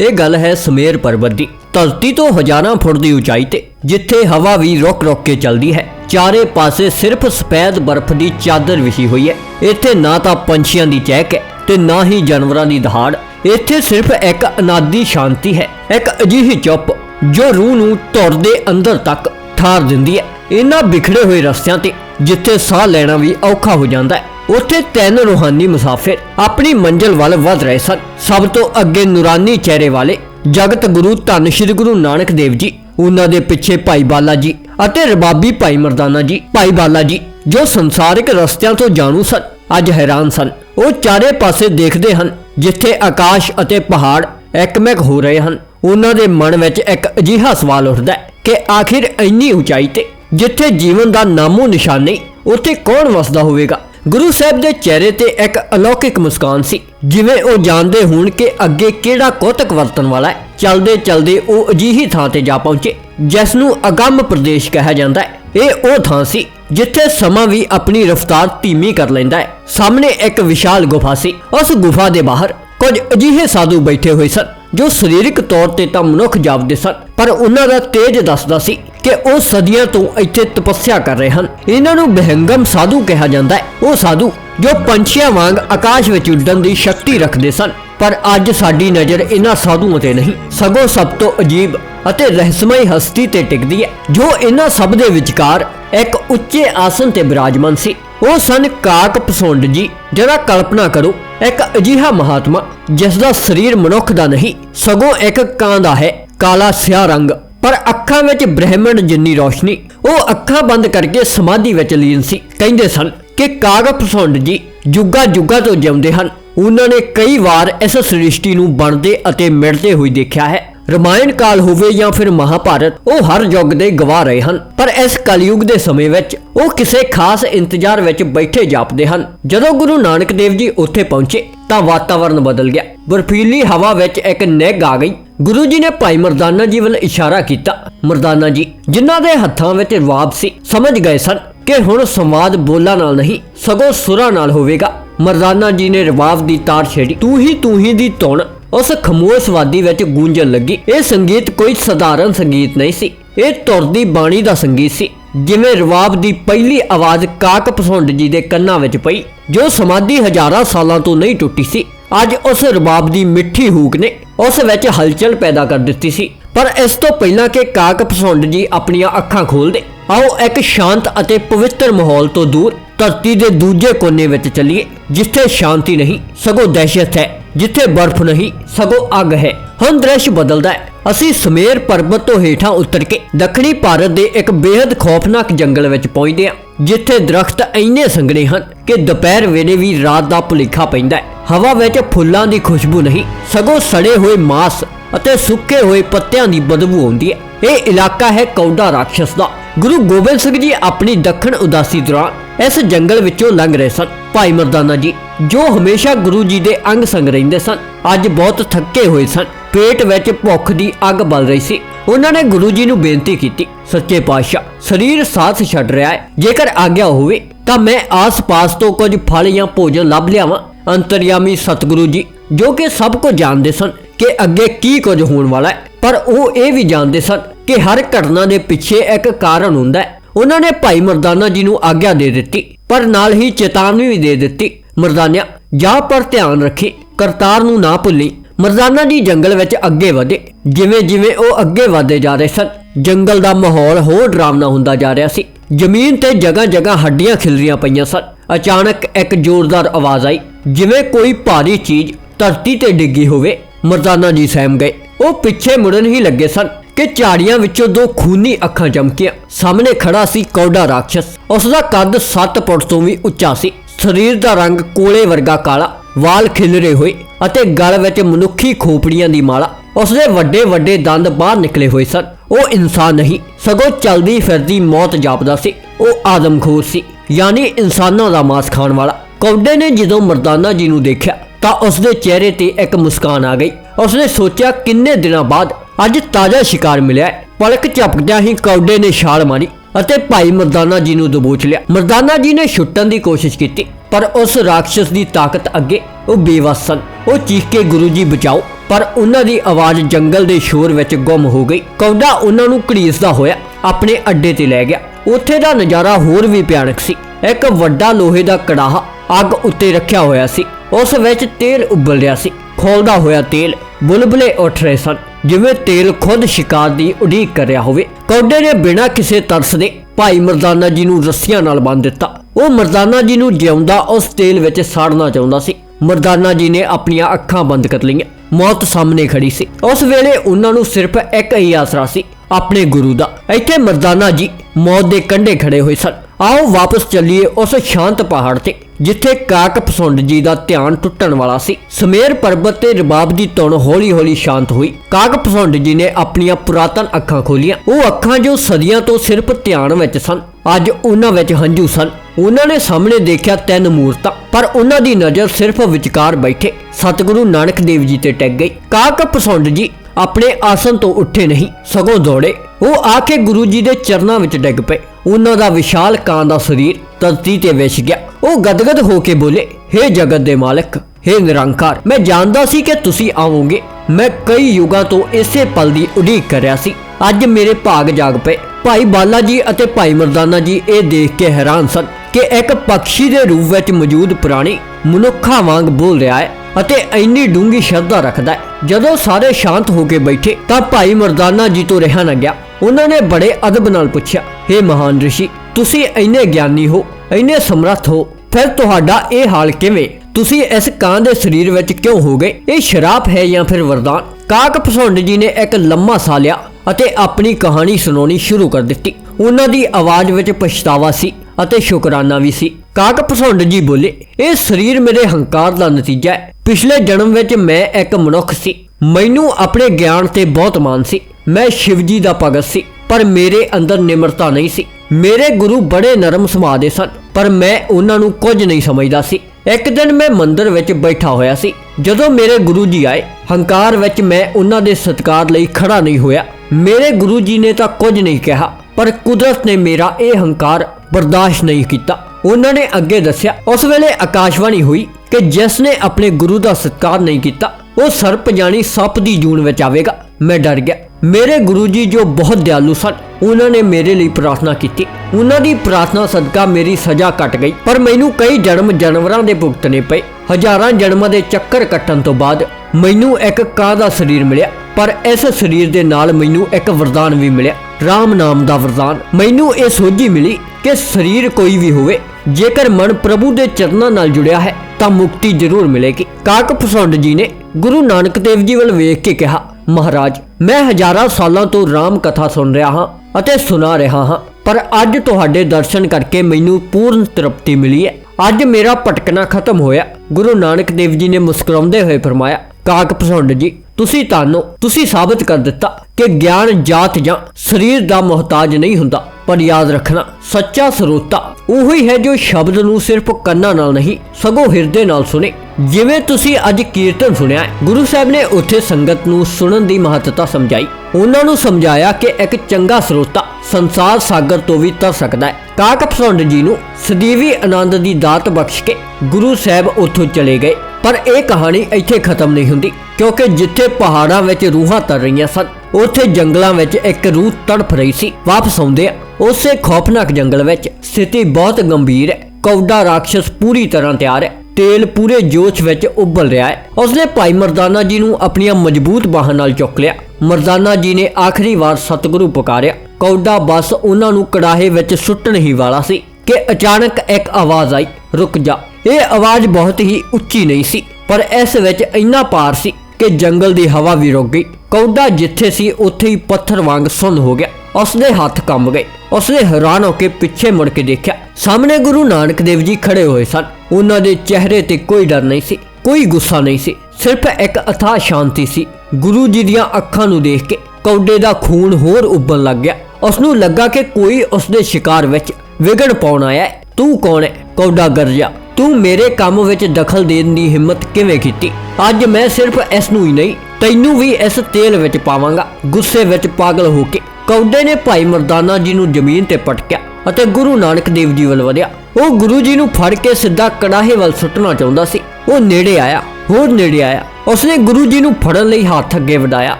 ਇਹ ਗੱਲ ਹੈ ਸਮੇਰ ਪਰਬਤ ਦੀ। ਧਰਤੀ ਤੋਂ ਹਜ਼ਾਰਾਂ ਫੁੱਟ ਦੀ ਉਚਾਈ ਤੇ, ਜਿੱਥੇ ਹਵਾ ਵੀ ਰੁਕ ਰੁਕ ਕੇ ਚੱਲਦੀ ਹੈ। ਚਾਰੇ ਪਾਸੇ ਸਿਰਫ ਸਫੈਦ ਬਰਫ਼ ਦੀ ਚਾਦਰ ਵਿਛੀ ਹੋਈ ਹੈ। ਇੱਥੇ ਨਾ ਤਾਂ ਪੰਛੀਆਂ ਦੀ ਚਹਿਕ ਹੈ ਤੇ ਨਾ ਹੀ ਜਾਨਵਰਾਂ ਦੀ ਦਹਾੜ। ਇੱਥੇ ਸਿਰਫ ਇੱਕ ਅਨਾਦੀ ਸ਼ਾਂਤੀ ਹੈ, ਇੱਕ ਅਜਿਹੀ ਚੁੱਪ ਜੋ ਰੂਹ ਨੂੰ ਧੁਰ ਦੇ ਅੰਦਰ ਤੱਕ ਠਾਰ ਦਿੰਦੀ ਹੈ। ਇਹਨਾਂ ਵਿਖੜੇ ਹੋਏ ਰਸਤਿਆਂ ਤੇ, ਜਿੱਥੇ ਸਾਹ ਲੈਣਾ ਵੀ ਔਖਾ ਹੋ ਜਾਂਦਾ ਹੈ। ਉੱਥੇ ਤਿੰਨ ਰੂਹਾਨੀ ਮੁਸਾਫਿਰ ਆਪਣੀ ਮੰਜ਼ਿਲ ਵੱਲ ਵਧ ਰਹੇ ਸਨ। ਸਭ ਤੋਂ ਅੱਗੇ ਨੂਰਾਨੀ ਚਿਹਰੇ ਵਾਲੇ ਜਗਤ ਗੁਰੂ ਧੰਨ ਸ਼੍ਰੀ ਗੁਰੂ ਨਾਨਕ ਦੇਵ ਜੀ, ਉਹਨਾਂ ਦੇ ਪਿੱਛੇ ਭਾਈ ਬਾਲਾ ਜੀ ਅਤੇ ਰਬਾਬੀ ਭਾਈ ਮਰਦਾਨਾ ਜੀ, ਭਾਈ ਬਾਲਾ ਜੀ, ਜੋ ਸੰਸਾਰਿਕ ਰਸਤਿਆਂ ਤੋਂ ਜਾਣੂ ਸਨ, ਅੱਜ ਹੈਰਾਨ ਸਨ। ਉਹ ਚਾਰੇ ਪਾਸੇ ਦੇਖਦੇ ਹਨ, ਜਿੱਥੇ ਆਕਾਸ਼ ਅਤੇ ਪਹਾੜ ਇੱਕਮਿਕ ਹੋ ਰਹੇ ਹਨ। ਉਹਨਾਂ ਦੇ ਮਨ ਵਿੱਚ ਇੱਕ ਅਜੀਹਾ ਸਵਾਲ ਉੱਠਦਾ ਹੈ ਕਿ ਆਖਿਰ ਇੰਨੀ ਉਚਾਈ ਤੇ ਜਿੱਥੇ ਜੀਵਨ ਦਾ ਨਾਮੋ ਨਿਸ਼ਾਨ ਨਹੀਂ, ਉੱਥੇ ਕੌਣ ਵਸਦਾ ਹੋਵੇਗਾ? ਗੁਰੂ ਸਾਹਿਬ ਦੇ ਚਿਹਰੇ ਤੇ ਇੱਕ ਅਲੌਕਿਕ ਮੁਸਕਾਨ ਸੀ, ਜਿਵੇਂ ਉਹ ਜਾਣਦੇ ਹੋਣ ਕਿ ਅੱਗੇ ਕਿਹੜਾ ਕੋਤਕ ਵਰਤਣ ਵਾਲਾ ਹੈ। ਚਲਦੇ ਚਲਦੇ ਉਹ ਅਜੀਹੀ ਥਾਂ ਤੇ ਜਾ ਪਹੁੰਚੇ ਜਿਸ ਨੂੰ ਅਗੰਮ ਪ੍ਰਦੇਸ਼ ਕਿਹਾ ਜਾਂਦਾ ਹੈ। ਇਹ ਉਹ ਥਾਂ ਸੀ ਜਿੱਥੇ ਸਮਾਂ ਵੀ ਆਪਣੀ ਰਫ਼ਤਾਰ ਧੀਮੀ ਕਰ ਲੈਂਦਾ ਹੈ। ਸਾਹਮਣੇ ਇੱਕ ਵਿਸ਼ਾਲ ਗੁਫਾ ਸੀ, ਉਸ ਗੁਫਾ ਦੇ ਬਾਹਰ ਕੁਝ ਅਜਿਹੇ ਸਾਧੂ ਬੈਠੇ ਹੋਏ ਸਨ, ਜੋ ਸਰੀਰਕ ਤੌਰ ਤੇ ਤਾਂ ਮਨੁੱਖ ਜਾਪਦੇ ਸਨ, ਪਰ ਉਹਨਾਂ ਦਾ ਤੇਜ ਦੱਸਦਾ ਸੀ ਕਿ ਉਹ ਸਦੀਆਂ ਤੋਂ ਇੱਥੇ ਤਪੱਸਿਆ ਕਰ ਰਹੇ ਹਨ। ਇਹਨਾਂ ਨੂੰ ਬਹਿੰਗਮ ਸਾਧੂ ਕਿਹਾ ਜਾਂਦਾ ਹੈ। ਉਹ ਸਾਧੂ ਜੋ ਪੰਛੀਆਂ ਵਾਂਗ ਆਕਾਸ਼ ਵਿੱਚ ਉੱਡਣ ਦੀ ਸ਼ਕਤੀ ਰੱਖਦੇ ਸਨ। ਪਰ ਅੱਜ ਸਾਡੀ ਨਜ਼ਰ ਇਹਨਾਂ ਸਾਧੂਆਂ ਤੇ ਨਹੀਂ। ਸਗੋਂ ਸਭ ਤੋਂ ਅਜੀਬ ਅਤੇ ਰਹੱਸਮਈ ਹਸਤੀ ਤੇ ਟਿਕਦੀ ਹੈ, ਜੋ ਇਹਨਾਂ ਸਭ ਦੇ ਵਿਚਕਾਰ ਇੱਕ ਉੱਚੇ ਆਸਨ ਤੇ ਬਿਰਾਜਮਾਨ ਸੀ। ਉਹ ਸਨ ਕਾਕ ਪਸੌਂਡ ਜੀ। ਜਿਹੜਾ ਕਲਪਨਾ ਕਰੋ, ਇੱਕ ਅਜੀਹਾ ਮਹਾਤਮਾ ਜਿਸ ਦਾ ਸਰੀਰ ਮਨੁੱਖ ਦਾ ਨਹੀਂ, ਸਗੋਂ ਇੱਕ ਕਾਂ ਦਾ ਹੈ, ਕਾਲਾ ਸਿਆਹ ਰੰਗ। ਪਰ ਅੱਖਾਂ ਵਿੱਚ ਬ੍ਰਹਿਮੰਡ ਜਿੰਨੀ ਰੋਸ਼ਨੀ, ਉਹ ਅੱਖਾਂ ਬੰਦ ਕਰਕੇ ਸਮਾਧੀ ਵਿੱਚ ਲੀਨ ਸੀ। ਕਹਿੰਦੇ ਸਨ ਕਿ ਕਾਗ ਪਸੌਂਡ ਜੀ ਜੁਗਾ ਜੁਗਾ ਤੋਂ ਜਿਉਂਦੇ ਹਨ। ਉਹਨਾਂ ਨੇ ਕਈ ਵਾਰ ਇਸ ਸ੍ਰਿਸ਼ਟੀ ਨੂੰ ਬਣਦੇ ਅਤੇ ਮਿਟਦੇ ਹੋਈ ਦੇਖਿਆ ਹੈ। ਰਮਾਇਣ ਕਾਲ ਹੋਵੇ ਜਾਂ ਫਿਰ ਮਹਾਭਾਰਤ, ਉਹ ਹਰ ਯੁੱਗ ਦੇ ਗਵਾਹ ਰਹੇ ਹਨ। ਪਰ ਇਸ ਕਲਯੁਗ ਦੇ ਸਮੇਂ ਵਿੱਚ, ਉਹ ਕਿਸੇ ਖਾਸ ਇੰਤਜ਼ਾਰ ਵਿੱਚ ਬੈਠੇ ਜਾਪਦੇ ਹਨ। ਜਦੋਂ ਗੁਰੂ ਨਾਨਕ ਦੇਵ ਜੀ ਉੱਥੇ ਪਹੁੰਚੇ ਤਾਂ ਵਾਤਾਵਰਣ ਬਦਲ ਗਿਆ। ਬਰਫੀਲੀ ਹਵਾ ਵਿੱਚ ਇੱਕ ਨਿੱਘ ਆ ਗਈ। ਗੁਰੂ ਜੀ ਨੇ ਭਾਈ ਮਰਦਾਨਾ ਜੀ ਵੱਲ ਇਸ਼ਾਰਾ ਕੀਤਾ। ਮਰਦਾਨਾ ਜੀ, ਜਿਨ੍ਹਾਂ ਦੇ ਹੱਥਾਂ ਵਿੱਚ ਰਵਾਬ ਸੀ, ਸਮਝ ਗਏ ਸਨ ਕਿ ਹੁਣ ਸੰਵਾਦ ਬੋਲਾਂ ਨਾਲ ਨਹੀਂ, ਸਗੋਂ ਸੁਰਾਂ ਨਾਲ ਹੋਵੇਗਾ। ਮਰਦਾਨਾ ਜੀ ਨੇ ਰਵਾਬ ਦੀ ਤਾਰ ਛੇੜੀ। ਤੂੰ ਹੀ ਤੂੰ ਹੀ ਦੀ ਧੁਨ, ਉਸ ਖਮੋਸ਼ ਵਾਦੀ ਵਿੱਚ ਗੂੰਜਣ ਲੱਗੀ। ਇਹ ਸੰਗੀਤ ਕੋਈ ਸਧਾਰਨ ਸੰਗੀਤ ਨਹੀਂ ਸੀ। ਇਹ ਤੁਰਦੀ ਬਾਣੀ ਦਾ ਸੰਗੀਤ ਸੀ। ਜਿਵੇਂ ਰਵਾਬ ਦੀ ਪਹਿਲੀ ਆਵਾਜ਼ ਕਾਕ ਪਸੌਂਡ ਜੀ ਦੇ ਕੰਨਾਂ ਵਿੱਚ ਪਈ, ਜੋ ਸਮਾਧੀ ਹਜ਼ਾਰਾਂ ਸਾਲਾਂ ਤੋਂ ਨਹੀਂ ਟੁੱਟੀ ਸੀ। ਅੱਜ ਉਸ ਰਬਾਬ ਦੀ ਮਿੱਠੀ ਹੂਕ ਨੇ ਉਸ ਵਿੱਚ ਹਲਚਲ ਪੈਦਾ ਕਰ ਦਿੱਤੀ ਸੀ। ਪਰ ਇਸ ਤੋਂ ਪਹਿਲਾਂ ਕਿ ਕਾਕ ਪਸੌਂਡ ਜੀ ਆਪਣੀਆਂ ਅੱਖਾਂ ਖੋਲਦੇ ਆਓ ਇੱਕ ਸ਼ਾਂਤ ਅਤੇ ਪਵਿੱਤਰ ਮਾਹੌਲ ਤੋਂ ਦੂਰ ਧਰਤੀ ਦੇ ਦੂਜੇ ਕੋਨੇ ਵਿੱਚ ਚੱਲੀਏ, ਜਿੱਥੇ ਸ਼ਾਂਤੀ ਨਹੀਂ, ਸਗੋਂ ਦਹਿਸ਼ਤ ਹੈ, ਜਿੱਥੇ ਬਰਫ਼ ਨਹੀਂ, ਸਗੋਂ ਅੱਗ ਹੈ। ਹੁਣ ਦ੍ਰਿਸ਼ ਬਦਲਦਾ ਹੈ। ਅਸੀਂ ਸਮੇਰ ਪਰਬਤ ਤੋਂ ਹੇਠਾਂ ਉਤਰ ਕੇ ਦੱਖਣੀ ਭਾਰਤ ਦੇ ਇੱਕ ਬੇहद ਖੌਫਨਾਕ ਜੰਗਲ ਵਿੱਚ ਪਹੁੰਚਦੇ ਹਾਂ, ਜਿੱਥੇ ਦਰਖਤ ਇੰਨੇ ਸੰਘਣੇ ਹਨ ਕਿ ਦੁਪਹਿਰ ਵੇਲੇ ਵੀ ਰਾਤ ਦਾ ਭੁਲੇਖਾ ਪੈਂਦਾ ਹੈ। ਹਵਾ ਵਿੱਚ ਫੁੱਲਾਂ ਦੀ ਖੁਸ਼ਬੂ ਨਹੀਂ, ਸਗੋਂ ਸੜੇ ਹੋਏ ਮਾਸ ਅਤੇ ਸੁੱਕੇ ਹੋਏ ਪੱਤਿਆਂ ਦੀ ਬਦਬੂ ਆਉਂਦੀ ਹੈ। ਇਹ ਇਲਾਕਾ ਹੈ ਕੌਡਾ ਰਾਖਸ਼ ਦਾ ਗੁਰੂ ਗੋਬਿੰਦ ਸਿੰਘ ਜੀ ਆਪਣੀ ਦੱਖਣ ਉਦਾਸੀ ਦੌਰਾਨ ਇਸ ਜੰਗਲ ਵਿੱਚੋਂ ਲੰਘ ਰਹੇ ਸਨ। ਭਾਈ ਮਰਦਾਨਾ ਜੀ, ਜੋ ਹਮੇਸ਼ਾ ਗੁਰੂ ਜੀ ਦੇ ਅੰਗ ਸੰਗ ਰਹਿੰਦੇ ਸਨ, ਅੱਜ ਬਹੁਤ ਥੱਕੇ ਹੋਏ ਸਨ। ਪੇਟ ਵਿੱਚ ਭੁੱਖ ਦੀ ਅੱਗ ਬਲ ਰਹੀ ਸੀ। ਉਹਨਾਂ ਨੇ ਗੁਰੂ ਜੀ ਨੂੰ ਬੇਨਤੀ ਕੀਤੀ, ਸੱਚੇ ਪਾਤਸ਼ਾਹ, ਸਰੀਰ ਸਾਥ ਛੱਡ ਰਿਹਾ ਹੈ। ਜੇਕਰ ਆਗਿਆ ਹੋਵੇ, ਤਾਂ ਮੈਂ ਆਸ-ਪਾਸ ਤੋਂ ਕੁਝ ਫਲ ਜਾਂ ਭੋਜਨ ਲੱਭ ਲਿਆਵਾਂ। ਅੰਤਰਯਾਮੀ ਸਤਿਗੁਰੂ ਜੀ, ਜੋ ਕਿ ਸਭ ਕੁਝ ਜਾਣਦੇ ਸਨ ਕਿ ਅੱਗੇ ਕੀ ਕੁਝ ਹੋਣ ਵਾਲਾ ਹੈ, ਪਰ ਉਹ ਇਹ ਵੀ ਜਾਣਦੇ ਸਨ ਕਿ ਹਰ ਘਟਨਾ ਦੇ ਪਿੱਛੇ ਇੱਕ ਕਾਰਨ ਹੁੰਦਾ ਹੈ। ਉਹਨਾਂ ਨੇ ਭਾਈ ਮਰਦਾਨਾ ਜੀ ਨੂੰ ਆਗਿਆ ਦੇ ਦਿੱਤੀ, ਪਰ ਨਾਲ ਹੀ ਚੇਤਾਵਨੀ ਵੀ ਦੇ ਦਿੱਤੀ, ਮਰਦਾਨਿਆ, ਜਾ ਪਰ ਧਿਆਨ ਰੱਖੀ, ਕਰਤਾਰ ਨੂੰ ਨਾ ਭੁੱਲੀ। ਮਰਦਾਨਾ ਜੀ ਜੰਗਲ ਵਿੱਚ ਅੱਗੇ ਵਧੇ। ਜਿਵੇਂ ਜਿਵੇਂ ਉਹ ਅੱਗੇ ਵਧਦੇ ਜਾ ਰਹੇ ਸਨ, ਜੰਗਲ ਦਾ ਮਾਹੌਲ ਹੋਰ ਡਰਾਵਨਾ ਹੁੰਦਾ ਜਾ ਰਿਹਾ ਸੀ। ਜ਼ਮੀਨ ਤੇ ਜਗ੍ਹਾ ਜਗ੍ਹਾ ਹੱਡੀਆਂ ਖਿਲਰੀਆਂ ਪਈਆਂ ਸਨ। ਅਚਾਨਕ ਇੱਕ ਜ਼ੋਰਦਾਰ ਆਵਾਜ਼ ਆਈ, ਜਿਵੇਂ ਕੋਈ ਭਾਰੀ ਚੀਜ਼ ਧਰਤੀ ਤੇ ਡਿੱਗੀ ਹੋਵੇ। ਮਰਦਾਨਾ ਜੀ ਸਹਿਮ ਗਏ। ਉਹ ਪਿੱਛੇ ਮੁੜਨ ਹੀ ਲੱਗੇ ਸਨ। ਕਿ ਝਾੜੀਆਂ ਵਿੱਚੋਂ ਦੋ ਖੂਨੀ ਅੱਖਾਂ ਚਮਕੀਆਂ ਸਾਹਮਣੇ ਖੜਾ ਸੀ ਕੌਡਾ ਰਾਖਸ਼। ਉਸ ਦਾ ਕੱਦ 7 ਫੁੱਟ ਤੋਂ ਵੀ ਉੱਚਾ ਸੀ। ਸਰੀਰ ਦਾ ਰੰਗ ਕੋਲੇ ਵਰਗਾ ਕਾਲਾ, ਵਾਲ ਖਿਲਰੇ ਹੋਏ ਅਤੇ ਗਲ ਵਿੱਚ ਮਨੁੱਖੀ ਖੋਪੜੀਆਂ ਦੀ ਮਾਲਾ। ਉਸ ਵੱਡੇ ਵੱਡੇ ਦੰਦ ਬਾਹਰ ਨਿਕਲੇ ਹੋਏ ਸਨ। ਉਹ ਇਨਸਾਨ ਨਹੀਂ, ਸਗੋਂ ਚਲਦੀ ਫਿਰਦੀ ਮੌਤ ਜਾਪਦਾ ਸੀ। ਉਹ ਆਦਮਖੋਰ ਸੀ, ਯਾਨੀ ਇਨਸਾਨਾਂ ਦਾ ਮਾਸ ਖਾਣ ਵਾਲਾ। ਕੌਡੇ ਨੇ ਜਦੋਂ ਮਰਦਾਨਾ ਜੀ ਨੂੰ ਦੇਖਿਆ, ਤਾਂ ਉਸਦੇ ਚਿਹਰੇ ਤੇ ਇੱਕ ਮੁਸਕਾਨ ਆ ਗਈ। ਉਸਨੇ ਸੋਚਿਆ ਕਿੰਨੇ ਦਿਨਾਂ ਬਾਅਦ ਅੱਜ ਤਾਜ਼ਾ ਸ਼ਿਕਾਰ ਮਿਲਿਆ ਹੈ। ਪਲਕ ਝਪਕਦਿਆਂ ਹੀ ਕੌਡੇ ਨੇ ਛਾਲ ਮਾਰੀ ਅਤੇ ਭਾਈ ਮਰਦਾਨਾ ਜੀ ਨੂੰ ਦਬੋਚ ਲਿਆ। ਮਰਦਾਨਾ ਜੀ ਨੇ ਛੁੱਟਣ ਦੀ ਕੋਸ਼ਿਸ਼ ਕੀਤੀ, ਪਰ ਉਸ ਰਾਖਸ਼ ਦੀ ਤਾਕਤ ਅੱਗੇ ਉਹ ਬੇਵਸ ਸਨ। ਉਹ ਚੀਖ ਕੇ ਗੁਰੂ ਜੀ, ਬਚਾਓ। ਪਰ ਉਹਨਾਂ ਦੀ ਆਵਾਜ਼ ਜੰਗਲ ਦੇ ਸ਼ੋਰ ਵਿੱਚ ਗੁੰਮ ਹੋ ਗਈ। ਕੌਡਾ ਉਹਨਾਂ ਨੂੰ ਘੜੀਸਦਾ ਹੋਇਆ ਆਪਣੇ ਅੱਡੇ ਤੇ ਲੈ ਗਿਆ। ਉੱਥੇ ਦਾ ਨਜ਼ਾਰਾ ਹੋਰ ਵੀ ਭਿਆਨਕ ਸੀ। ਇੱਕ ਵੱਡਾ ਲੋਹੇ ਦਾ ਕੜਾਹਾ ਅੱਗ ਉੱਤੇ ਰੱਖਿਆ ਹੋਇਆ ਸੀ। ਉਸ ਵਿੱਚ ਤੇਲ ਉਬਲ ਰਿਹਾ ਸੀ। ਖੋਲਦਾ ਹੋਇਆ ਤੇਲ ਬੁਲਬੁਲੇ ਉੱਠ ਰਹੇ ਸਨ। ਜਿਵੇਂ ਤੇਲ ਖੁਦ ਸ਼ਿਕਾਰ ਦੀ ਉਡੀਕ ਕਰ ਰਿਹਾ ਹੋਵੇ, ਕੌਡੇ ਨੇ ਬਿਨਾਂ ਕਿਸੇ ਤਰਸ ਦੇ ਭਾਈ ਮਰਦਾਨਾ ਜੀ ਨੂੰ ਰੱਸੀਆਂ ਨਾਲ ਬੰਨ੍ਹ ਦਿੱਤਾ। ਉਹ ਮਰਦਾਨਾ ਜੀ ਨੂੰ ਜਿਉਂਦਾ ਉਸ ਤੇਲ ਵਿੱਚ ਸਾੜਨਾ ਚਾਹੁੰਦਾ ਸੀ। ਮਰਦਾਨਾ ਜੀ ਨੇ ਆਪਣੀਆਂ ਅੱਖਾਂ ਬੰਦ ਕਰ ਲਈਆਂ। ਮੌਤ ਸਾਹਮਣੇ ਖੜੀ ਸੀ। ਉਸ ਵੇਲੇ ਉਹਨਾਂ ਨੂੰ ਸਿਰਫ ਇੱਕ ਹੀ ਆਸਰਾ ਸੀ, ਆਪਣੇ ਗੁਰੂ ਦਾ। ਇੱਥੇ ਮਰਦਾਨਾ ਜੀ ਮੌਤ ਦੇ ਕੰਢੇ ਖੜੇ ਹੋਏ ਸਨ। ਆਓ ਵਾਪਸ ਚੱਲੀਏ ਉਸ ਸ਼ਾਂਤ ਪਹਾੜ ਤੇ, ਜਿੱਥੇ ਕਾਕ ਪਸੁੰਡ ਜੀ ਦਾ ਧਿਆਨ ਟੁੱਟਣ ਵਾਲਾ ਸੀ। ਸਮੇਰ ਪਰਬਤ ਤੇ ਰਬਾਬ ਦੀ ਧੁਨ ਹੌਲੀ-ਹੌਲੀ ਸ਼ਾਂਤ ਹੋਈ। ਕਾਕ ਪਸੁੰਡ ਜੀ ਨੇ ਆਪਣੀਆਂ ਪੁਰਾਤਨ ਅੱਖਾਂ ਖੋਲੀਆਂ। ਉਹ ਅੱਖਾਂ ਜੋ ਸਦੀਆਂ ਤੋਂ ਸਿਰਫ ਧਿਆਨ ਵਿੱਚ ਸਨ, ਅੱਜ ਉਹਨਾਂ ਵਿੱਚ ਹੰਝੂ ਸਨ। ਉਹਨਾਂ ਨੇ ਸਾਹਮਣੇ ਦੇਖਿਆ ਤਿੰਨ ਮੂਰਤਾਂ, ਪਰ ਉਹਨਾਂ ਦੀ ਨਜ਼ਰ ਸਿਰਫ ਵਿਚਕਾਰ ਬੈਠੇ। ਸਤਿਗੁਰੂ ਨਾਨਕ ਦੇਵ ਜੀ ਤੇ ਟਿਕ ਗਈ। ਕਾਕ ਪਸੁੰਡ ਜੀ ਆਪਣੇ ਆਸਨ ਤੋਂ ਉੱਠੇ ਨਹੀਂ, ਸਗੋਂ ਦੌੜੇ। ਉਹ ਆ ਕੇ ਗੁਰੂ ਜੀ ਦੇ ਚਰਨਾਂ ਵਿੱਚ ਡਿੱਗ ਪਏ। ਉਹਨਾਂ ਦਾ ਵਿਸ਼ਾਲ ਕਾਂ ਦਾ ਸਰੀਰ ਧਰਤੀ ਤੇ ਵਿਛ ਗਿਆ। ਉਹ ਗਦਗਦ ਹੋ ਕੇ ਬੋਲੇ हे ਜਗਤ ਦੇ ਮਾਲਕ हे ਨਿਰੰਕਾਰ, ਮੈਂ ਜਾਣਦਾ ਸੀ ਕਿ ਤੁਸੀਂ ਆਵੋਗੇ। ਮੈਂ ਕਈ ਯੁਗਾਂ ਤੋਂ ਇਸੇ ਪਲ ਦੀ ਉਡੀਕ ਕਰ ਰਿਹਾ ਸੀ। ਅੱਜ ਮੇਰੇ ਭਾਗ ਜਾਗ ਪਏ। ਭਾਈ ਬਾਲਾ ਜੀ ਅਤੇ ਭਾਈ ਮਰਦਾਨਾ ਜੀ ਇਹ ਦੇਖ ਕੇ ਹੈਰਾਨ ਸਨ। ਕਿ ਇੱਕ ਪੰਛੀ ਦੇ ਰੂਪ ਵਿੱਚ ਮੌਜੂਦ ਪ੍ਰਾਣੀ ਮਨੁੱਖਾਂ ਵਾਂਗ ਬੋਲ ਰਿਹਾ ਹੈ ਅਤੇ ਇੰਨੀ ਡੂੰਗੀ ਸ਼ਰਧਾ ਰੱਖਦਾ ਹੈ। ਜਦੋਂ ਸਾਰੇ ਸ਼ਾਂਤ ਹੋ ਕੇ ਬੈਠੇ ਤਾਂ ਭਾਈ ਮਰਦਾਨਾ ਜੀ ਤੋਂ ਰਿਹਾ ਨਾ ਗਿਆ। ਉਹਨਾਂ ਨੇ ਬੜੇ ਅਦਬ ਨਾਲ ਪੁੱਛਿਆ हे ਮਹਾਨ ਰਿਸ਼ੀ, ਤੁਸੀਂ ਇੰਨੇ ਗਿਆਨੀ ਹੋ, ਇੰਨੇ ਸਮਰੱਥ ਹੋ, ਫਿਰ ਤੁਹਾਡਾ ਇਹ ਹਾਲ ਕਿਵੇਂ? ਤੁਸੀਂ ਇਸ ਕਾਂ ਦੇ ਸਰੀਰ ਵਿੱਚ ਕਿਉਂ ਹੋ ਗਏ? ਇਹ ਸ਼ਰਾਪ ਹੈ ਜਾਂ ਫਿਰ ਵਰਦਾਨ? ਕਾਕ ਪਸੁੰਡ ਜੀ ਨੇ ਇੱਕ ਲੰਮਾ ਸਾਹ ਲਿਆ ਅਤੇ ਆਪਣੀ ਕਹਾਣੀ ਸੁਣਾਉਣੀ ਸ਼ੁਰੂ ਕਰ ਦਿੱਤੀ। ਉਹਨਾਂ ਦੀ ਆਵਾਜ਼ ਵਿੱਚ ਪਛਤਾਵਾ ਸੀ। ਅਤੇ ਸ਼ੁਕਰਾਨਾ ਵੀ ਸੀ। ਕਾਕ ਪਸੁੰਡ ਜੀ ਬੋਲੇ, ਇਹ ਸਰੀਰ ਮੇਰੇ ਹੰਕਾਰ ਦਾ ਨਤੀਜਾ ਹੈ। ਪਿਛਲੇ ਜਨਮ ਵਿੱਚ ਮੈਂ ਇੱਕ ਮਨੁੱਖ ਸੀ। ਮੈਨੂੰ ਆਪਣੇ ਗਿਆਨ ਤੇ ਬਹੁਤ ਮਾਣ ਸੀ। ਮੈਂ ਸ਼ਿਵ ਜੀ ਦਾ ਭਗਤ ਸੀ, ਪਰ ਮੇਰੇ ਅੰਦਰ ਨਿਮਰਤਾ ਨਹੀਂ ਸੀ। ਮੇਰੇ ਗੁਰੂ ਬੜੇ ਨਰਮ ਸੁਭਾਅ ਦੇ ਸਨ, ਪਰ ਮੈਂ ਉਹਨਾਂ ਨੂੰ ਕੁਝ ਨਹੀਂ ਸਮਝਦਾ ਸੀ। ਇੱਕ ਦਿਨ ਮੈਂ ਮੰਦਰ ਵਿੱਚ ਬੈਠਾ ਹੋਇਆ ਸੀ। ਜਦੋਂ ਮੇਰੇ ਗੁਰੂ ਜੀ ਆਏ, ਹੰਕਾਰ ਵਿੱਚ ਮੈਂ ਉਹਨਾਂ ਦੇ ਸਤਿਕਾਰ ਲਈ ਖੜਾ ਨਹੀਂ ਹੋਇਆ। ਮੇਰੇ ਗੁਰੂ ਜੀ ਨੇ ਤਾਂ ਕੁਝ ਨਹੀਂ ਕਿਹਾ, ਪਰ ਕੁਦਰਤ ਨੇ ਮੇਰਾ ਇਹ ਹੰਕਾਰ ਬਰਦਾਸ਼ਤ ਨਹੀਂ ਕੀਤਾ। ਉਹਨਾਂ ਨੇ ਅੱਗੇ ਦੱਸਿਆ, ਉਸ ਵੇਲੇ ਆਕਾਸ਼ਵਾਣੀ ਹੋਈ ਕਿ ਜਿਸ ਨੇ ਆਪਣੇ ਗੁਰੂ ਦਾ ਸਤਿਕਾਰ ਨਹੀਂ ਕੀਤਾ, ਉਹ ਸਰਪ ਜਾਣੀ ਸੱਪ ਦੀ ਜੂਨ ਵਿੱਚ ਆਵੇਗਾ। ਮੈਂ ਡਰ ਗਿਆ। ਮੇਰੇ ਗੁਰੂ ਜੀ ਜੋ ਬਹੁਤ ਦਿਆਲੂ ਸਨ, ਉਹਨਾਂ ਨੇ ਮੇਰੇ ਲਈ ਪ੍ਰਾਰਥਨਾ ਕੀਤੀ। ਉਹਨਾਂ ਦੀ ਪ੍ਰਾਰਥਨਾ ਸਦਕਾ ਮੇਰੀ ਸਜ਼ਾ ਕੱਟ ਗਈ, ਪਰ ਮੈਨੂੰ ਕਈ ਜਨਮ ਜਾਨਵਰਾਂ ਦੇ ਭੁਗਤਣੇ ਪਏ। ਹਜ਼ਾਰਾਂ ਜਨਮਾਂ ਦੇ ਚੱਕਰ ਕੱਟਣ ਤੋਂ ਬਾਅਦ ਮੈਨੂੰ ਇੱਕ ਕਾਂ ਦਾ ਸਰੀਰ ਮਿਲਿਆ, ਪਰ ਇਸ ਸਰੀਰ ਦੇ ਨਾਲ ਮੈਨੂੰ ਇੱਕ ਵਰਦਾਨ ਵੀ ਮਿਲਿਆ। RAM ਨਾਮ ਦਾ ਵਰਦਾਨ। ਮੈਨੂੰ ਇਹ ਸੋਝੀ ਮਿਲੀ ਕਿ ਸਰੀਰ ਕੋਈ ਵੀ ਹੋਵੇ, ਜੇਕਰ ਮਨ ਪ੍ਰਭੂ ਦੇ ਚਰਨਾਂ ਨਾਲ ਜੁੜਿਆ ਹੈ, ਤਾਂ ਮੁਕਤੀ ਜ਼ਰੂਰ ਮਿਲੇਗੀ। ਕਾਕ ਪਸੰਦ ਜੀ ਨੇ ਗੁਰੂ ਨਾਨਕ ਦੇਵ ਜੀ ਵੱਲ ਵੇਖ ਕੇ ਕਿਹਾ, ਮਹਾਰਾਜ, ਮੈਂ ਹਜ਼ਾਰਾਂ ਸਾਲਾਂ ਤੋਂ RAM ਕਥਾ ਸੁਣ ਰਿਹਾ ਹਾਂ ਅਤੇ ਸੁਣਾ ਰਿਹਾ ਹਾਂ, ਪਰ ਅੱਜ ਤੁਹਾਡੇ ਦਰਸ਼ਨ ਕਰਕੇ ਮੈਨੂੰ ਪੂਰਨ ਤ੍ਰਿਪਤੀ ਮਿਲੀ ਹੈ। ਅੱਜ ਮੇਰਾ ਭਟਕਣਾ ਖਤਮ ਹੋਇਆ। ਗੁਰੂ ਨਾਨਕ ਦੇਵ ਜੀ ਨੇ ਮੁਸਕਰਾਉਂਦੇ ਹੋਏ ਫਰਮਾਇਆ, ਕਾਕ ਪਸੰਦ ਜੀ ਤੁਸੀਂ ਤਾਨੋ ਤੁਸੀਂ ਸਾਬਤ ਕਰ ਦਿੱਤਾ ਕਿ ਗਿਆਨ ਜਾਤ ਜਾਂ ਸਰੀਰ ਦਾ ਮੁਹਤਾਜ ਨਹੀਂ ਹੁੰਦਾ, ਪਰ ਯਾਦ ਰੱਖਣਾ, ਸੱਚਾ ਸਰੋਤਾ ਉਹੀ ਹੈ ਜੋ ਸ਼ਬਦ ਨੂੰ ਸਿਰਫ ਕੰਨਾਂ ਨਾਲ ਨਹੀਂ, ਸਗੋਂ ਹਿਰਦੇ ਨਾਲ ਸੁਣੇ। ਜਿਵੇਂ ਤੁਸੀਂ ਅੱਜ ਕੀਰਤਨ ਸੁਣਿਆ ਗੁਰੂ ਸਾਹਿਬ ਨੇ ਉੱਥੇ ਸੰਗਤ ਨੂੰ ਸੁਣਨ ਦੀ ਮਹੱਤਤਾ ਸਮਝਾਈ। ਉਹਨਾਂ ਨੂੰ ਸਮਝਾਇਆ ਕਿ ਇੱਕ ਚੰਗਾ ਸਰੋਤਾ ਸੰਸਾਰ ਸਾਗਰ ਤੋਂ ਵੀ ਤਰ ਸਕਦਾ ਹੈ। ਕਾਕ ਪਸੰਦ ਜੀ ਨੂੰ ਸਦੀਵੀ ਆਨੰਦ ਦੀ ਦਾਤ ਬਖਸ਼ ਕੇ ਗੁਰੂ ਸਾਹਿਬ ਉੱਥੋਂ ਚਲੇ ਗਏ। ਪਰ ਇਹ ਕਹਾਣੀ ਇੱਥੇ ਖਤਮ ਨਹੀਂ ਹੁੰਦੀ, ਕਿਉਂਕਿ ਜਿੱਥੇ ਪਹਾੜਾਂ ਵਿੱਚ ਰੂਹਾਂ ਤਰ ਰਹੀਆਂ ਸਨ, ਉੱਥੇ ਜੰਗਲਾਂ ਵਿੱਚ ਇੱਕ ਰੂਹ ਤੜਫ ਰਹੀ ਸੀ, ਵਾਪਸ ਆਉਂਦੇ ਆ। ਉਸੇ ਖੌਫਨਾਕ ਜੰਗਲ ਵਿੱਚ ਸਥਿਤੀ ਬਹੁਤ ਗੰਭੀਰ ਹੈ ਕੌਡਾ ਰਾਖਸ਼ ਪੂਰੀ ਤਰ੍ਹਾਂ ਤਿਆਰ ਹੈ, ਤੇਲ ਪੂਰੇ ਜੋਸ਼ ਵਿੱਚ ਉੱਬਲ ਰਿਹਾ ਹੈ। ਉਸਨੇ ਭਾਈ ਮਰਦਾਨਾ ਜੀ ਨੂੰ ਆਪਣੀਆਂ ਮਜ਼ਬੂਤ ਬਾਹਾਂ ਨਾਲ ਚੁੱਕ ਲਿਆ। ਮਰਦਾਨਾ ਜੀ ਨੇ ਆਖਰੀ ਵਾਰ ਸਤਿਗੁਰੂ ਪੁਕਾਰਿਆ। ਕੌਡਾ ਬਸ ਉਹਨਾਂ ਨੂੰ ਕੜਾਹੇ ਵਿੱਚ ਸੁੱਟਣ ਹੀ ਵਾਲਾ ਸੀ ਕਿ ਅਚਾਨਕ ਇੱਕ ਆਵਾਜ਼ ਆਈ। ਰੁਕ ਜਾ। ਇਹ ਆਵਾਜ਼ ਬਹੁਤ ਹੀ ਉੱਚੀ ਨਹੀਂ ਸੀ, ਪਰ ਇਸ ਵਿੱਚ ਇੰਨਾ ਪਾਰ ਸੀ ਕਿ ਜੰਗਲ ਦੀ ਹਵਾ ਵੀ ਰੁਕ ਗਈ। ਕੌਡਾ ਜਿੱਥੇ ਸੀ, ਉੱਥੇ ਹੀ ਪੱਥਰ ਵਾਂਗ ਸੁੰਨ ਹੋ ਗਿਆ। ਉਸਦੇ ਹੱਥ ਕੰਬ ਗਏ। ਉਸਨੇ ਹੈਰਾਨ ਹੋ ਕੇ ਪਿੱਛੇ ਮੁੜ ਕੇ ਦੇਖਿਆ, ਸਾਹਮਣੇ ਗੁਰੂ ਨਾਨਕ ਦੇਵ ਜੀ ਖੜੇ ਹੋਏ ਸਨ। ਉਹਨਾਂ ਦੇ ਚਿਹਰੇ ਤੇ ਕੋਈ ਡਰ ਨਹੀਂ ਸੀ, ਕੋਈ ਗੁੱਸਾ ਨਹੀਂ ਸੀ, ਸਿਰਫ ਇੱਕ ਅਥਾਹ ਸ਼ਾਂਤੀ ਸੀ। ਗੁਰੂ ਜੀ ਦੀਆਂ ਅੱਖਾਂ ਨੂੰ ਦੇਖ ਕੇ ਕੌਡੇ ਦਾ ਖੂਨ ਹੋਰ ਉੱਬਲਣ ਲੱਗ ਗਿਆ। ਉਸ ਨੂੰ ਲੱਗਾ ਕਿ ਕੋਈ ਉਸਦੇ ਸ਼ਿਕਾਰ ਵਿੱਚ ਵਿਗੜ ਪਾਉਣ ਆਇਆ ਹੈ। ਤੂੰ ਕੌਣ ਹੈ ਕੌਡਾ ਗਰਜਾ, ਤੂੰ ਮੇਰੇ ਕੰਮ ਵਿੱਚ ਦਖਲ ਦੇਣ ਦੀ ਹਿੰਮਤ ਕਿਵੇਂ ਕੀਤੀ? ਅੱਜ ਮੈਂ ਸਿਰਫ ਇਸ ਨੂੰ ਹੀ ਨਹੀਂ, ਤੈਨੂੰ ਵੀ ਇਸ ਤੇਲ ਵਿੱਚ ਪਾਵਾਂਗਾ, ਗੁੱਸੇ ਵਿੱਚ ਪਾਗਲ ਹੋ ਕੇ। ਕੌਡੇ ਨੇ ਭਾਈ ਮਰਦਾਨਾ ਜੀ ਨੂੰ ਜ਼ਮੀਨ ਤੇ ਪਟਕਿਆ ਅਤੇ ਗੁਰੂ ਨਾਨਕ ਦੇਵ ਜੀ ਵੱਲ ਵਧਿਆ। ਉਹ ਗੁਰੂ ਜੀ ਨੂੰ ਫੜ ਕੇ ਸਿੱਧਾ ਕੜਾਹੇ ਵੱਲ ਸੁੱਟਣਾ ਚਾਹੁੰਦਾ ਸੀ। ਉਹ ਨੇੜੇ ਆਇਆ, ਹੋਰ ਨੇੜੇ ਆਇਆ। ਉਸਨੇ ਗੁਰੂ ਜੀ ਨੂੰ ਫੜਨ ਲਈ ਹੱਥ ਅੱਗੇ ਵਧਾਇਆ,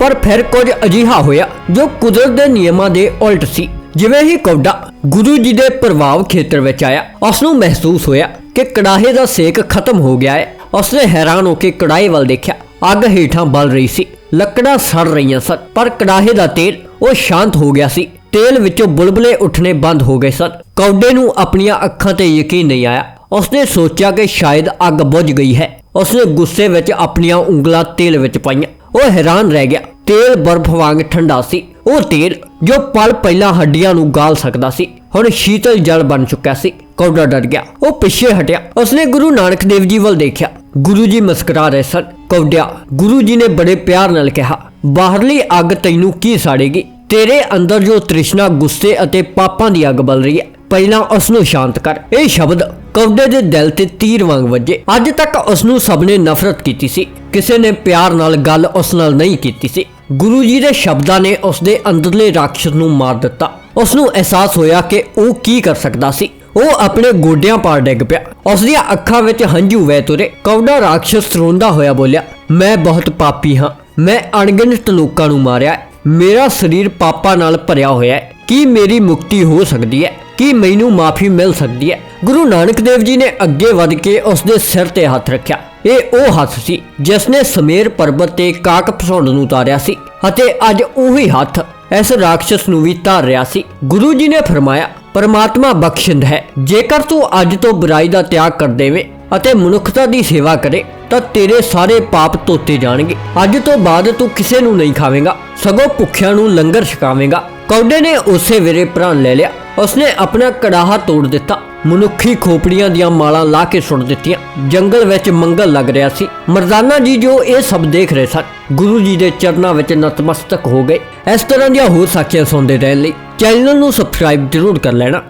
ਪਰ ਫਿਰ ਕੁਝ ਅਜਿਹਾ ਹੋਇਆ ਜੋ ਕੁਦਰਤ ਦੇ ਨਿਯਮਾਂ ਦੇ ਉਲਟ ਸੀ। ਜਿਵੇਂ ਹੀ ਕੌਡਾ ਗੁਰੂ ਜੀ ਦੇ ਪ੍ਰਭਾਵ ਖੇਤਰ ਵਿੱਚ ਆਇਆ। ਉਸ ਨੂੰ ਮਹਿਸੂਸ ਹੋਇਆ ਕਿ ਕੜਾਹੇ ਦਾ ਸੇਕ ਖਤਮ ਹੋ ਗਿਆ ਹੈ। ਉਸਨੇ ਹੈਰਾਨ ਹੋ ਕੇ ਕੜਾਹੇ ਵੱਲ ਦੇਖਿਆ। ਅੱਗ ਹੇਠਾਂ ਬਲ ਰਹੀ ਸੀ। ਲੱਕੜਾਂ ਸੜ ਰਹੀਆਂ ਸਨ, ਪਰ ਕੜਾਹੇ ਦਾ ਤੇਲ ਉਹ ਸ਼ਾਂਤ ਹੋ ਗਿਆ ਸੀ। ਤੇਲ ਵਿੱਚੋਂ ਬੁਲਬੁਲੇ ਉੱਠਣੇ ਬੰਦ ਹੋ ਗਏ ਸਨ। ਕੌਡੇ ਨੂੰ ਆਪਣੀਆਂ ਅੱਖਾਂ ਤੇ ਯਕੀਨ ਨਹੀਂ ਆਇਆ। ਉਸਨੇ ਸੋਚਿਆ ਕਿ ਸ਼ਾਇਦ ਅੱਗ ਬੁਝ ਗਈ ਹੈ। ਉਸਨੇ ਗੁੱਸੇ ਵਿੱਚ ਆਪਣੀਆਂ ਉਂਗਲਾਂ ਤੇਲ ਵਿੱਚ ਪਾਈਆਂ। ਉਹ ਹੈਰਾਨ ਰਹਿ ਗਿਆ। ਤੇਲ ਬਰਫ਼ ਵਾਂਗ ਠੰਡਾ ਸੀ। ਉਹ ਤੇਲ ਜੋ ਪਲ ਪਹਿਲਾਂ ਹੱਡੀਆਂ ਨੂੰ ਗਾਲ ਸਕਦਾ ਸੀ, ਹੁਣ ਸ਼ੀਤਲ ਜਲ ਬਣ ਚੁੱਕਿਆ ਸੀ ਕੌਡਾ ਡਰ ਗਿਆ। ਉਹ ਪਿੱਛੇ ਹਟਿਆ। ਉਸਨੇ ਗੁਰੂ ਨਾਨਕ ਦੇਵ ਜੀ ਵੱਲ ਦੇਖਿਆ। ਗੁਰੂ ਜੀ ਮੁਸਕਰਾ ਰਹੇ ਸਨ। ਕੌਡਿਆ ਗੁਰੂ ਜੀ ਨੇ ਬੜੇ ਪਿਆਰ ਨਾਲ ਕਿਹਾ, ਬਾਹਰਲੀ ਅੱਗ ਤੈਨੂੰ ਕੀ ਸਾੜੇਗੀ? ਤੇਰੇ ਅੰਦਰ ਜੋ ਤ੍ਰਿਸ਼ਨਾ, ਗੁੱਸੇ ਅਤੇ ਪਾਪਾਂ ਦੀ ਅੱਗ ਬਲ ਰਹੀ ਹੈ, ਪਹਿਲਾਂ ਉਸ ਨੂੰ ਸ਼ਾਂਤ ਕਰ। ਇਹ ਸ਼ਬਦ ਕੌਡੇ ਦੇ ਦਿਲ ਤੇ ਤੀਰ ਵਾਂਗ ਵੱਜੇ। ਅੱਜ ਤੱਕ ਉਸ ਨੂੰ ਸਭ ਨੇ ਨਫ਼ਰਤ ਕੀਤੀ ਸੀ। ਕਿਸੇ ਨੇ ਪਿਆਰ ਨਾਲ ਗੱਲ ਉਸ ਨਾਲ ਨਹੀਂ ਕੀਤੀ ਸੀ। ਗੁਰੂ ਜੀ ਦੇ ਸ਼ਬਦਾਂ ਨੇ ਉਸ ਦੇ ਅੰਦਰਲੇ ਰਾਖਸ਼ ਨੂੰ ਮਾਰ ਦਿੱਤਾ। ਉਸ ਨੂੰ ਅਹਿਸਾਸ ਹੋਇਆ ਕਿ ਉਹ ਕੀ ਕਰ ਸਕਦਾ ਸੀ। ਉਹ ਆਪਣੇ ਗੋਡਿਆਂ ਪਾਰ ਡਿੱਗ ਪਿਆ। ਉਸ ਦੀਆਂ ਅੱਖਾਂ ਵਿੱਚ ਹੰਝੂ ਵਹਿ ਤੁਰੇ। ਕੌਡਾ ਰਾਖਸ਼ ਰੋਂਦਾ ਹੋਇਆ ਬੋਲਿਆ, ਮੈਂ ਬਹੁਤ ਪਾਪੀ ਹਾਂ। ਮੈਂ ਅਣਗਿਣਤ ਲੋਕਾਂ ਨੂੰ ਮਾਰਿਆ। ਮੇਰਾ ਸਰੀਰ ਪਾਪਾਂ ਨਾਲ ਭਰਿਆ ਹੋਇਆ ਹੈ। ਕੀ ਮੇਰੀ ਮੁਕਤੀ ਹੋ ਸਕਦੀ ਹੈ? ਕੀ ਮੈਨੂੰ ਮਾਫੀ ਮਿਲ ਸਕਦੀ ਹੈ? ਗੁਰੂ ਨਾਨਕ ਦੇਵ ਜੀ ਨੇ ਅੱਗੇ ਵਧ ਕੇ ਉਸ ਦੇ ਸਿਰ ਤੇ ਹੱਥ ਰੱਖਿਆ। ਇਹ ਉਹ ਹੱਥ ਸੀ ਜਿਸ ਨੇ ਸਮੇਰ ਪਰਬਤ ਤੇ ਕਾਕ ਫਸਾਉਣ ਨੂੰ ਉਤਾਰਿਆ ਸੀ ਅਤੇ ਅੱਜ ਉਹੀ ਹੱਥ ਇਸ ਰਾਖਸ਼ ਨੂੰ ਵੀ ਧਾਰ ਰਿਹਾ ਸੀ। ਗੁਰੂ ਜੀ ਨੇ ਫਰਮਾਇਆ, ਪਰਮਾਤਮਾ ਬਖਸ਼ਿੰਦ ਹੈ। ਜੇਕਰ ਤੂੰ ਅੱਜ ਤੋਂ ਬੁਰਾਈ ਦਾ ਤਿਆਗ ਕਰ ਦੇਵੇਂ ਅਤੇ ਮਨੁੱਖਤਾ ਦੀ ਸੇਵਾ ਕਰੇ, ਤਾਂ ਤੇਰੇ ਸਾਰੇ ਪਾਪ ਧੋਤੇ ਜਾਣਗੇ। ਅੱਜ ਤੋਂ ਬਾਅਦ ਤੂੰ ਕਿਸੇ ਨੂੰ ਨਹੀਂ ਖਾਵੇਂਗਾ। ਸਗੋਂ ਭੁੱਖਿਆਂ ਨੂੰ ਲੰਗਰ ਛਕਾਵੇਂਗਾ। ਕੌਡੇ ਨੇ ਉਸੇ ਵੇਰੇ ਪ੍ਰਾਣ ਲੈ ਲਿਆ। ਉਸਨੇ ਆਪਣਾ ਕੜਾਹਾ ਤੋੜ ਦਿੱਤਾ। ਮਨੁੱਖੀ ਖੋਪੜੀਆਂ ਦੀਆਂ ਮਾਲਾਂ ਲਾ ਕੇ ਸੁੱਟ ਦਿੱਤੀਆਂ। ਜੰਗਲ ਵਿੱਚ ਮੰਗਲ ਲੱਗ ਰਿਹਾ ਸੀ। ਮਰਦਾਨਾ ਜੀ ਜੋ ਇਹ ਸਭ ਦੇਖ ਰਹੇ ਸਨ, ਗੁਰੂ ਜੀ ਦੇ ਚਰਨਾਂ ਵਿੱਚ ਨਤਮਸਤਕ ਹੋ ਗਏ। ਇਸ ਤਰ੍ਹਾਂ ਦੀਆਂ ਹੋਰ ਸਾਖੀਆਂ ਸੁਣਦੇ ਰਹਿਣ ਲਈ ਚੈਨਲ ਨੂੰ ਸਬਸਕ੍ਰਾਈਬ ਜ਼ਰੂਰ ਕਰ ਲੈਣਾ।